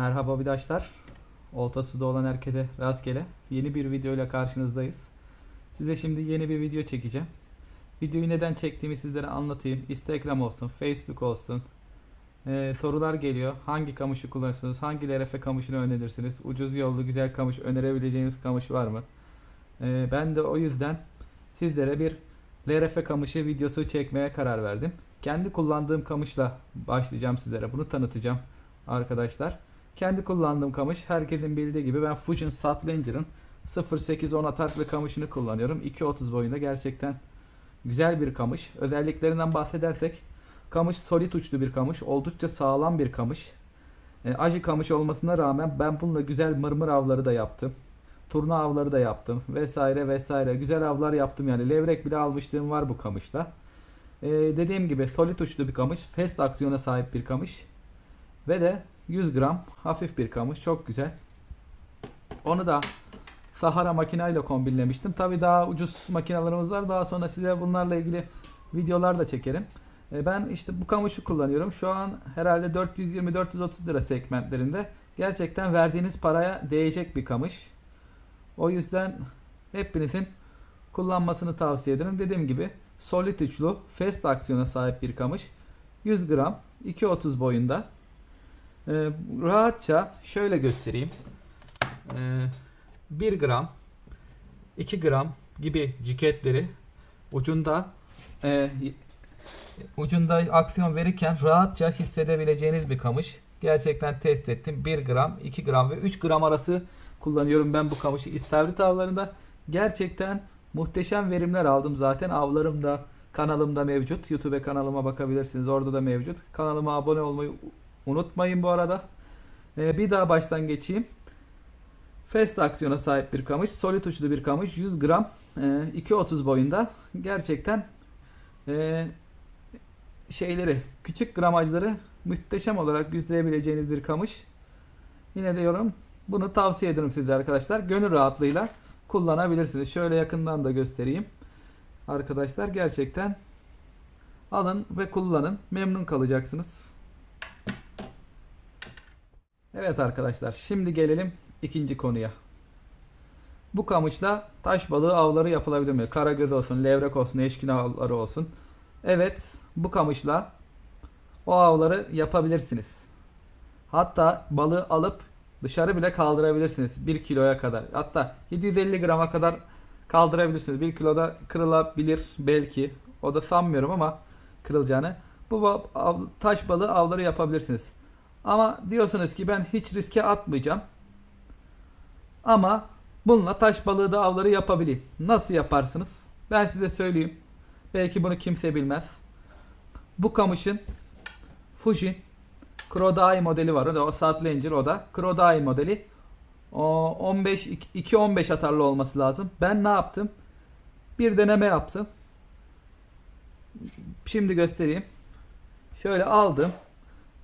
Merhaba arkadaşlar. Olta suda olan herkese rastgele. Yeni bir video ile karşınızdayız. Size şimdi yeni bir video çekeceğim. Videoyu neden çektiğimi sizlere anlatayım. Instagram olsun, Facebook olsun. Ee, sorular geliyor. Hangi kamışı kullanıyorsunuz? Hangi LRF kamışını önerirsiniz? Ucuz yollu güzel kamış önerebileceğiniz kamış var mı? Ee, ben de o yüzden sizlere bir LRF kamışı videosu çekmeye karar verdim. Kendi kullandığım kamışla başlayacağım sizlere. Bunu tanıtacağım arkadaşlar. Kendi kullandığım kamış herkesin bildiği gibi ben Fujian Satlanger'ın 0.810 ataklı kamışını kullanıyorum. 2.30 boyunda gerçekten güzel bir kamış. Özelliklerinden bahsedersek kamış solid uçlu bir kamış. Oldukça sağlam bir kamış. E, aji kamış olmasına rağmen ben bununla güzel mırmır avları da yaptım. Turna avları da yaptım vesaire vesaire. Güzel avlar yaptım yani. Levrek bile almışlığım var bu kamışla. E, dediğim gibi solid uçlu bir kamış. Fast aksiyona sahip bir kamış. Ve de 100 gram hafif bir kamış. Çok güzel. Onu da Sahara makinayla kombinlemiştim. Tabi daha ucuz makinalarımız var. Daha sonra size bunlarla ilgili videolar da çekerim. E, Ben işte bu kamışı kullanıyorum. Şu an herhalde 420-430 lira segmentlerinde. Gerçekten verdiğiniz paraya değecek bir kamış. O yüzden hepinizin kullanmasını tavsiye ederim. Dediğim gibi solid uçlu fast aksiyona sahip bir kamış. 100 gram 2.30 boyunda. Ee, rahatça şöyle göstereyim. Ee, 1 gram 2 gram gibi ciketleri ucunda e, ucunda aksiyon verirken rahatça hissedebileceğiniz bir kamış. Gerçekten test ettim. 1 gram, 2 gram ve 3 gram arası kullanıyorum ben bu kamışı istavrit avlarında. Gerçekten muhteşem verimler aldım zaten. Avlarım da kanalımda mevcut. YouTube kanalıma bakabilirsiniz. Orada da mevcut. Kanalıma abone olmayı unutmayın bu arada. Ee, bir daha baştan geçeyim. Fast aksiyona sahip bir kamış. Solid uçlu bir kamış. 100 gram. E, 2.30 boyunda. Gerçekten e, şeyleri, küçük gramajları muhteşem olarak yüzleyebileceğiniz bir kamış. Yine diyorum bunu tavsiye ederim size arkadaşlar. Gönül rahatlığıyla kullanabilirsiniz. Şöyle yakından da göstereyim. Arkadaşlar gerçekten alın ve kullanın. Memnun kalacaksınız. Evet arkadaşlar şimdi gelelim ikinci konuya. Bu kamışla taş balığı avları yapılabilir mi? Karagöz olsun, levrek olsun, eşkin avları olsun. Evet bu kamışla o avları yapabilirsiniz. Hatta balığı alıp dışarı bile kaldırabilirsiniz. 1 kiloya kadar. Hatta 750 grama kadar kaldırabilirsiniz. 1 kiloda kırılabilir belki. O da sanmıyorum ama kırılacağını. Bu av- taş balığı avları yapabilirsiniz. Ama diyorsunuz ki ben hiç riske atmayacağım. Ama bununla taş balığı da avları yapabileyim. Nasıl yaparsınız? Ben size söyleyeyim. Belki bunu kimse bilmez. Bu kamışın Fuji Krodai modeli var. O da o Satlanger o da. Krodai modeli. O 15 2.15 atarlı olması lazım. Ben ne yaptım? Bir deneme yaptım. Şimdi göstereyim. Şöyle aldım.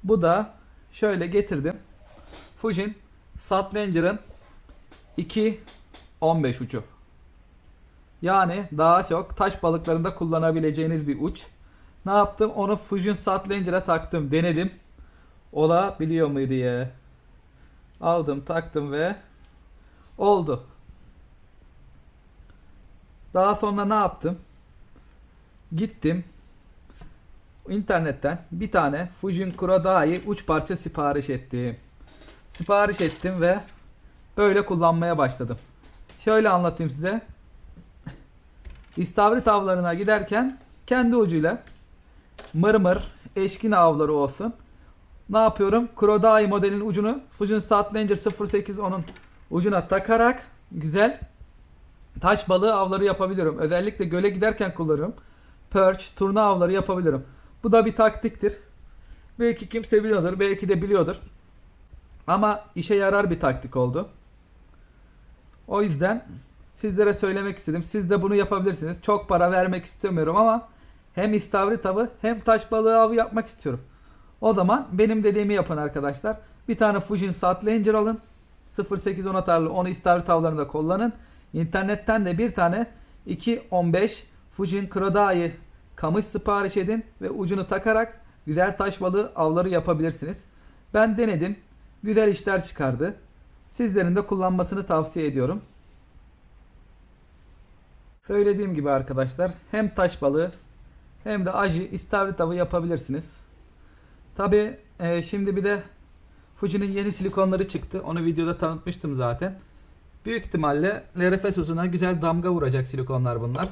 Bu da şöyle getirdim. Fujin Satlanger'ın 2.15 ucu. Yani daha çok taş balıklarında kullanabileceğiniz bir uç. Ne yaptım? Onu Fusion Satlanger'a taktım. Denedim. Olabiliyor mu diye. Aldım, taktım ve oldu. Daha sonra ne yaptım? Gittim. İnternetten bir tane Fusion Kurodai uç parça sipariş ettim. Sipariş ettim ve böyle kullanmaya başladım. Şöyle anlatayım size. İstavrit avlarına giderken kendi ucuyla mırmır, eşkin avları olsun. Ne yapıyorum? Kurodai modelin ucunu Fusion Satlanger 0810'un ucuna takarak güzel taş balığı avları yapabiliyorum. Özellikle göle giderken kullanıyorum. Perch, turna avları yapabilirim. Bu da bir taktiktir. Belki kimse biliyordur, belki de biliyordur. Ama işe yarar bir taktik oldu. O yüzden sizlere söylemek istedim. Siz de bunu yapabilirsiniz. Çok para vermek istemiyorum ama hem istavrit avı hem taş balığı avı yapmak istiyorum. O zaman benim dediğimi yapın arkadaşlar. Bir tane Fujin Satlanger alın. 0810 atarlı onu istavrit avlarında kullanın. İnternetten de bir tane 2.15 Fujin Krodai kamış sipariş edin ve ucunu takarak güzel taş balığı avları yapabilirsiniz. Ben denedim. güzel işler çıkardı. Sizlerin de kullanmasını tavsiye ediyorum. Söylediğim gibi arkadaşlar hem taş balığı hem de aji istavrit avı yapabilirsiniz. Tabi şimdi bir de Fuji'nin yeni silikonları çıktı. Onu videoda tanıtmıştım zaten. Büyük ihtimalle LRF uzuna güzel damga vuracak silikonlar bunlar.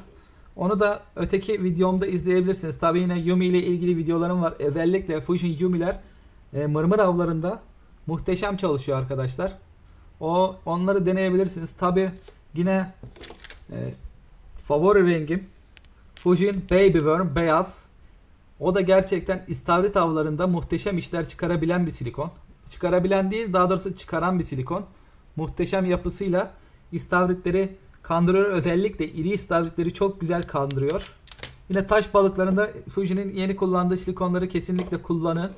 Onu da öteki videomda izleyebilirsiniz. Tabi yine Yumi ile ilgili videolarım var. Özellikle Fujin Yumi'ler e, mırmır avlarında muhteşem çalışıyor arkadaşlar. O onları deneyebilirsiniz. Tabi yine e, favori rengim Fujin Baby Worm beyaz. O da gerçekten istavrit avlarında muhteşem işler çıkarabilen bir silikon. Çıkarabilen değil daha doğrusu çıkaran bir silikon. Muhteşem yapısıyla istavritleri kandırıyor. Özellikle iri istavritleri çok güzel kandırıyor. Yine taş balıklarında Fuji'nin yeni kullandığı silikonları kesinlikle kullanın.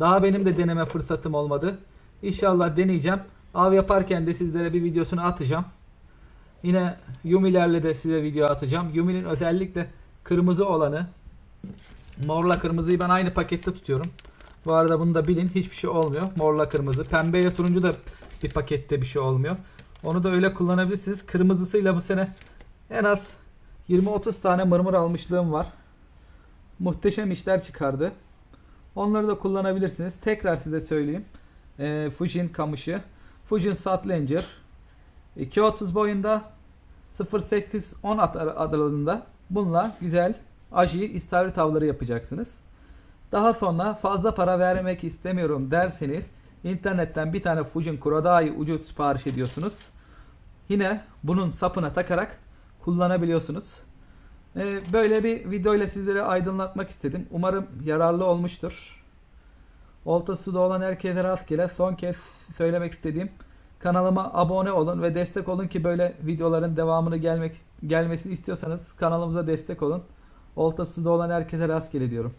Daha benim de deneme fırsatım olmadı. İnşallah deneyeceğim. Av yaparken de sizlere bir videosunu atacağım. Yine Yumi'lerle de size video atacağım. Yumi'nin özellikle kırmızı olanı morla kırmızıyı ben aynı pakette tutuyorum. Bu arada bunu da bilin hiçbir şey olmuyor. Morla kırmızı. Pembe ile turuncu da bir pakette bir şey olmuyor. Onu da öyle kullanabilirsiniz. Kırmızısıyla bu sene en az 20-30 tane mırmır almışlığım var. Muhteşem işler çıkardı. Onları da kullanabilirsiniz. Tekrar size söyleyeyim. E, Fujin kamışı. Fujin Satlanger. 2.30 boyunda 0.8-10 at aralığında bununla güzel aji istavrit avları yapacaksınız. Daha sonra fazla para vermek istemiyorum derseniz internetten bir tane Fujin Kurodai ucu sipariş ediyorsunuz. Yine bunun sapına takarak kullanabiliyorsunuz. Ee, böyle bir video ile sizlere aydınlatmak istedim. Umarım yararlı olmuştur. Olta suda olan herkese rastgele son kez söylemek istediğim kanalıma abone olun ve destek olun ki böyle videoların devamını gelmek gelmesini istiyorsanız kanalımıza destek olun. Olta suda olan herkese rastgele diyorum.